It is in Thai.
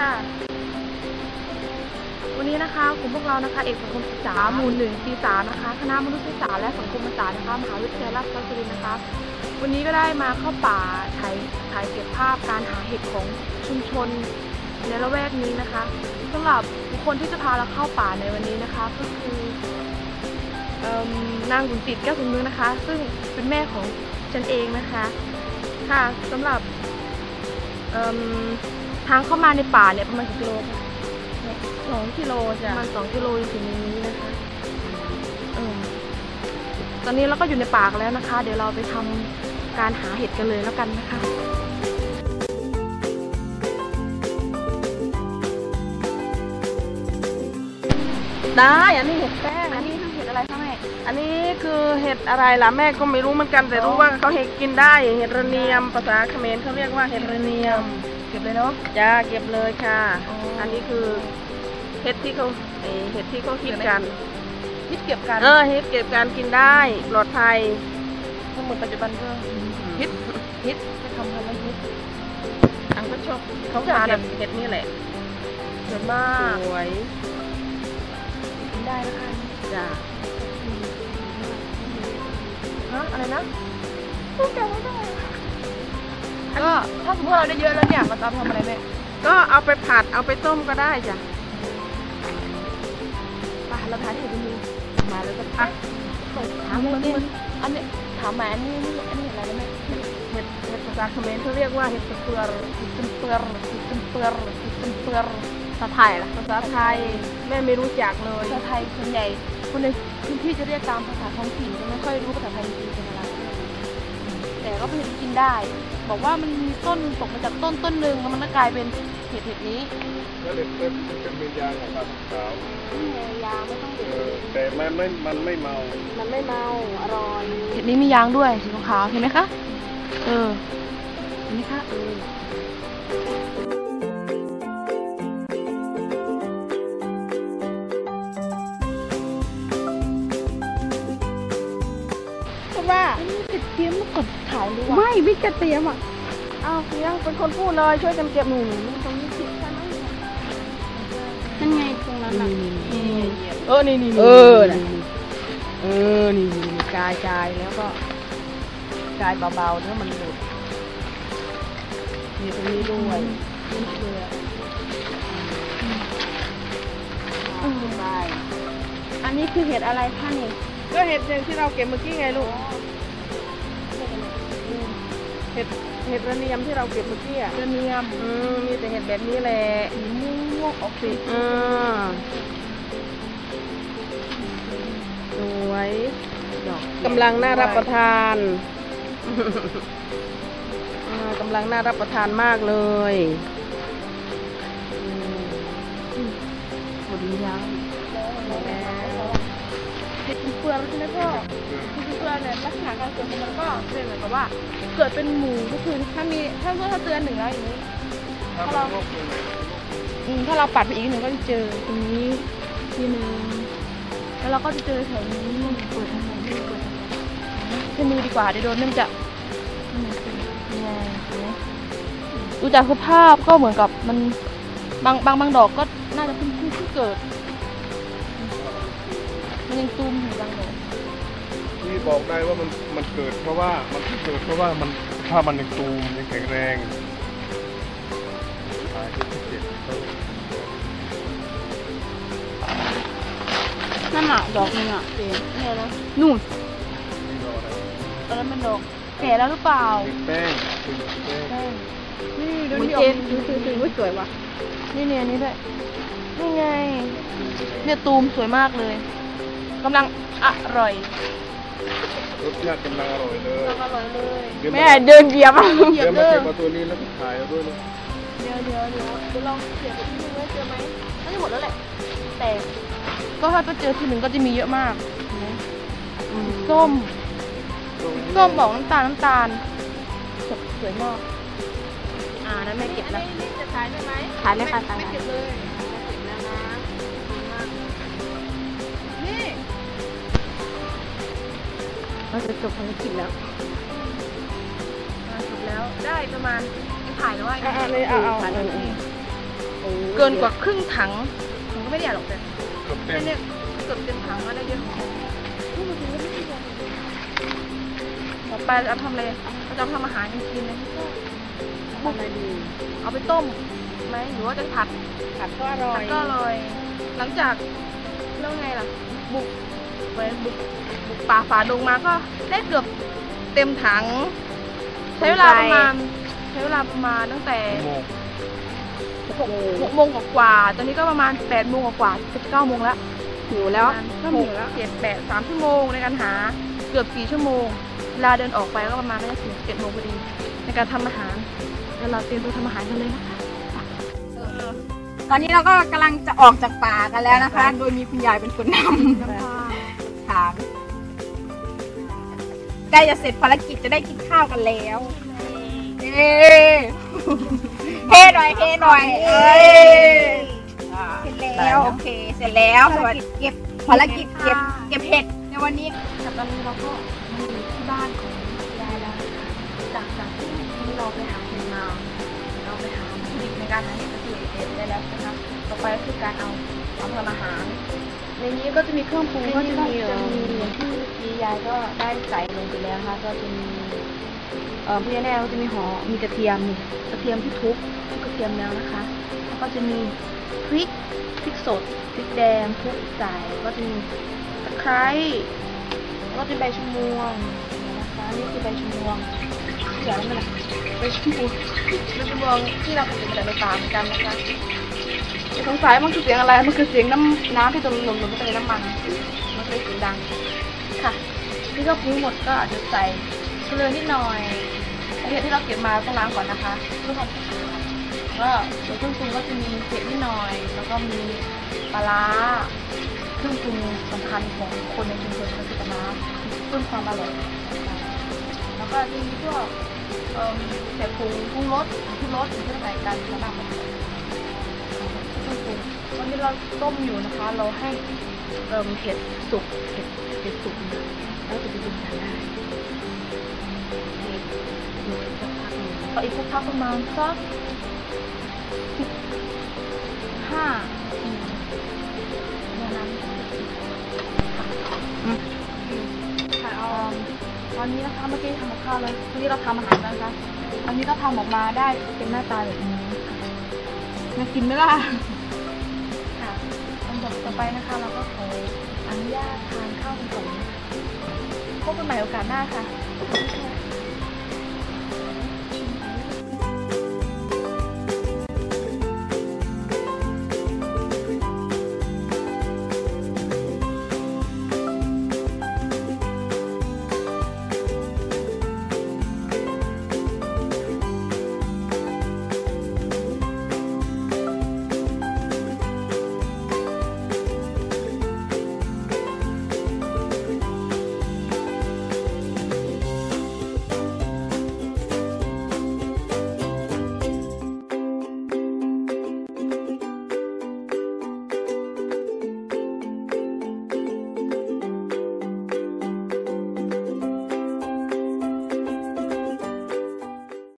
ค่ะ วันนี้นะคะกลุ่มพวกเรานะคะ เอกสังคมศึกษาหมู่หนึ่งปีสามนะคะ คณะมนุษยศาสตร์และสังคมศาสตร์นะคะมหาวิทยาลัยราชภัฏสุรินทร์นะคะ วันนี้ก็ได้มาเข้าป่าถ่ายถ่ายเก็บภาพการหาเห็ดของชุมชนในละแวกนี้นะคะสำหรับบุคคลที่จะพาเราเข้าป่าในวันนี้นะคะ ก็คือนางบุญจิตแก้วสุนเมืองนะคะ ซึ่งเป็นแม่ของฉันเองนะคะ ค่ะสำหรับ ทางเข้ามาในป่าเนี่ยประมาณกี่กิโลคะสองกิโลปจ้ะระมาณสองกิโลถึงในนี้นะคะเออตอนนี้เราก็อยู่ในป่ากันแล้วนะคะ เดี๋ยวเราไปทำการหาเห็ดกันเลยแล้วกันนะคะ ได้อันนี้เห็ดแป้งอัอันนนี้นี้คือเห็ดอะไรคะแม่ อันนี้คือเห็ดอะไรล่ะแม่ก็ไม่รู้เหมือนกันแต่รู้ว่าเขาเห็ดกินได้เห็ดระเนียมภาษาเขมรเขาเรียกว่าเห็ดระเนียม เก็บเลยเนาะ จ้าเก็บเลยค่ะ อ๋ออั อันนี้คือเห็ดที่เขาเอ่อเห็ดที่เขาคิดกันฮิตเก็บกันเออเห็ดเก็บการกินได้ปลอดภัยสมุนปัจจุบันก็ฮิตฮิตจะทำอะไรฮิต อันก็ชอบเขาทานแบบเห็ดนี่แหละสวยมากสวยกินได้นะคะจ้าฮะอะไรนะพูดจำไม่ได้ ก็ถ้าสมมติเราได้เยอะแล้วเนี่ยเราจะเอาไปทำอะไรแม่ก็เอาไปผัดเอาไปต้มก็ได้จ้ะไปเราทานเห็ดดูมาแล้วก็อะถามมันมันอันนี้ถามหมาอันนี้นี่อันนี้อะไรนะแม่เห็ดเห็ดภาษาเขมรเขาเรียกว่าเห็ดเปลือกเห็ดเป็นเปลือกเห็ดเป็นเปลือกเห็ดเป็นเปลือกภาษาไทยล่ะภาษาไทยแม่ไม่รู้จักเลยภาษาไทยส่วนใหญ่คนในพื้นที่จะเรียกตามภาษาท้องถิ่นจะไม่ค่อยรู้ภาษาไทยจริงๆ ก็เป็นเห็ดกินได้ บอกว่ามันมีต้นตกมาจากต้นต้นหนึ่งแล้วมันก็กลายเป็นเห็ดเห็ดนี้แล้วเห็ดเป็นเป็นยาของครับขาวนี่ไงยาไม่ต้องเด็ดเออแต่มันไม่มันไม่เมา มันไม่เมาอร่อยเห็ดนี้มียางด้วยสีขาวเห็นไหมคะเออเห็นไหมคะเออายดูว่ะไม่วิกระเตรียมอะเอาเพียงเป็นคนพูดเลยช่วยกันเก็บหนูหนูตรงนี้ผิดใช่ไหมนั่นไงตรงนั้นน่ะเออนี่นี่เออนี่เออนี่นี่นี่กายกายแล้วก็กายเบาๆแล้วมันหลุดมีตรงนี้ด้วยนี่คืออืมไปอันนี้คือเห็ดอะไรคะนี่ก็เห็ดอย่างที่เราเก็บเมื่อกี้ไงลูก เห็ดเห็ดระเนียมที่เราเก็บเมื่อกี้อะกระเนียมอืมมีแต่เห็ดแบบนี้แหละสีม่วงออกสีอืมสวยดอกกำลังน่ารับประทานอ่ากำลังน่ารับประทานมากเลยอืมผลยาว เห็ดเป็นเปลือกใช่ไหมพ่อคือเปลือกเนี่ยลักษณะการเกิดของมันก็เป็นเหมือนกับว่า เกิดเป็นหมูก็คือถ้ามีถ้าเมื่อถ้าเตือนหนึ่งแล้วอย่างนี้ ถ้ามันโรคเลยอืมถ้าเราปัดไปอีกหนึ่งก็จะเจอตรงนี้ทีหนึ่งแล้วเราก็จะเจอแถวนี้เปิดทางไหนไม่เปิดทางไหนใช้มือดีกว่าเดี๋ยวโดนมันจะนี่ไงนี่ไงเห็นไหมดูจากสภาพก็เหมือนกับมันบางบางบางดอกก็น่าจะเพิ่งเพิ่งเพิ่งเกิด มันยังตูมอยู่บางดอกนี่บอกได้ว่ามันมันเกิดเพราะว่ามันเกิดเพราะว่ามันถ้ามันยังตูมยังแข็งแรงตายที่เจ็บเขานั่นอะดอกนึงอะเห็นเนี่ยนะนู่นที่รออะไรตอนนั้นมันดอกแก่แล้วหรือเปล่าเป็นแป้งเป็นแป้งนี่ดูมันนี่เจออกนดูดูดูอุ๊ยสวยว่ะนี่เนี่ยอันนี่ด้วยนี่ไง เนี่ยตูมสวยมากเลย กำลังอร่อยรสชาติกำลังอร่อยเลยอร่อยเลยเดี๋ยวแม่เดินเหยียบอะเหยียบเดี๋ยวมาเด้อเก็บมาตัวนี้แล้วก็ถ่ายเอาด้วยนะเดี๋ยวเดี๋ยวเดี๋ยวเดี๋ยวลองเสียบอีกทีนึงว่าเจอไหมน่าจะหมดแล้วแหละแต่ก็ถ้าไปเจอทีหนึ่งก็จะมีเยอะมากเห็นไหมส้มส้มบอกน้ำตาลน้ำตาลสดสวยมากอ่านั้นแม่เก็บแล้วนี่จะขายได้ไหมขายเลยค่ะขายไม่เก็บเลย เราจะจบภารกิจแล้วจบแล้วได้ประมาณถ่ายแล้วว่าเอาเอาเลยเอาเอาถ่ายเอานาทีโอ้เกินกว่าครึ่งถังมันก็ไม่ได้ใหญ่หรอกแต่เกือบเต็มเนี่ยเกือบเต็มถังก็ได้เยอะต่อไปเราทำอะไรเราจะทำอาหารกินนะทำอะไรดีเอาไปต้มไหมหรือว่าจะผัดผัดก็อร่อผัยดก็อร่อย หลังจากแล้วไงล่ะบุก ไปบุกบุกป่าฝ่าดงมาก็ได้เกือบเต็มถัง ใช้เวลาประมาณใช้เวลาประมาณตั้งแต่โมงหกหกโมงกว่าๆตอนนี้ก็ประมาณแปดโมงกว่าๆจะเก้าโมงแล้วหิวแล้วก็หกเจ็ดแปดสามชั่วโมงในการหาเกือบสี่ชั่วโมงเวลาเดินออกไปก็ประมาณน่าจะถึงเจ็ดโมงพอดี ในการทำอาหารแล้วเราเตรียมตัวทำอาหารกันเลยนะคะตอนนี้เราก็กำลังจะออกจากป่ากันแล้วนะคะ โดยมีคุณยายเป็นคนนำ ทางใกล้จะเสร็จภารกิจจะได้กินข้าวกันแล้วเย้เฮ้หน่อยเฮ้หน่อยเอ้ยเสร็จแล้วโอเค เสร็จแล้วสวัสดีเก็บภารกิจเก็บเก็บเห็ดในวันนี้แต่ตอนนี้เราก็มาอยู่ที่บ้านของยายแล้วนะคะจากจากที่เราไปหาเห็ดมาเราไปหาวัตถุดิบในการหาเห็ดก็คือเห็ดได้แล้วนะคะต่อไปก็คือการเอาเอามาทำอาหาร ในนี้ก็จะมีเครื่องปรุงก็จะมีจะมีอย่างที่เมื่อกี้ยายก็ได้ใส่ลงไปแล้วนะคะก็จะมีเอ่อพี่แน่ก็จะมีหอมมีกระเทียมนี่กระเทียมที่ทุบทุบกระเทียมแล้วนะคะแล้วก็จะมีพริกพริกสดพริกแดงทุบใส่ก็จะมีตะไคร้แล้วก็จะใบชะมวงเนี่ยนะคะนี่คือใบชะมวงเดี๋ยวนั่นแหละใบชะมวงใบชะมวงที่เราผลิตมาจากในป่าเหมือนกันนะคะ สงสัยมันคือเสียงอะไร มันคือเสียงน้ำน้ำที่ตกหล่นลงไปในน้ำมัน มันเลยเสียงดัง ค่ะ นี่ก็ปรุงหมดก็อาจจะใส่เกลือนิดหน่อยเห็ดที่เราเก็บมาต้องล้างก่อนนะคะเพื่อความสะอาดก็ส่วนเครื่องปรุงก็จะมีเผ็ดนิดหน่อย แล้วก็มีปลาร้าเครื่องปรุงสำคัญของคนในชุมชนก็คือปลาร้าเพิ่มความอร่อยแล้วก็จะมีพวกเอ่อใส่ผงปรุงรสผงชูรสเพื่อใส่กันแล้วนำมาใส่เค รื่องปรุงวันนี้เราต้มอยู่นะคะ เราให้เอ่มเห็ดสุกเห็ดเห็ดสุกนะแล้วจะไปดึงกันได้ก็อีกสักพักประมาณสักสิบห้าทีเนี่ยน้ำค่ะค่ะเอาตอนนี้นะคะเมื่อกี้ทำกับข้าวแล้ววันนี้เราทำอาหารแล้วนะคะตอนนี้ก็ทำออกมาได้เป็นหน้าตาแบบนี้น่ากินไหมล่ะ ลำดับต่อไปนะคะ เราก็ขออนุญาตทานข้าวกันก่อนนะคะพบกันใหม่โอกาสหน้าค่ะ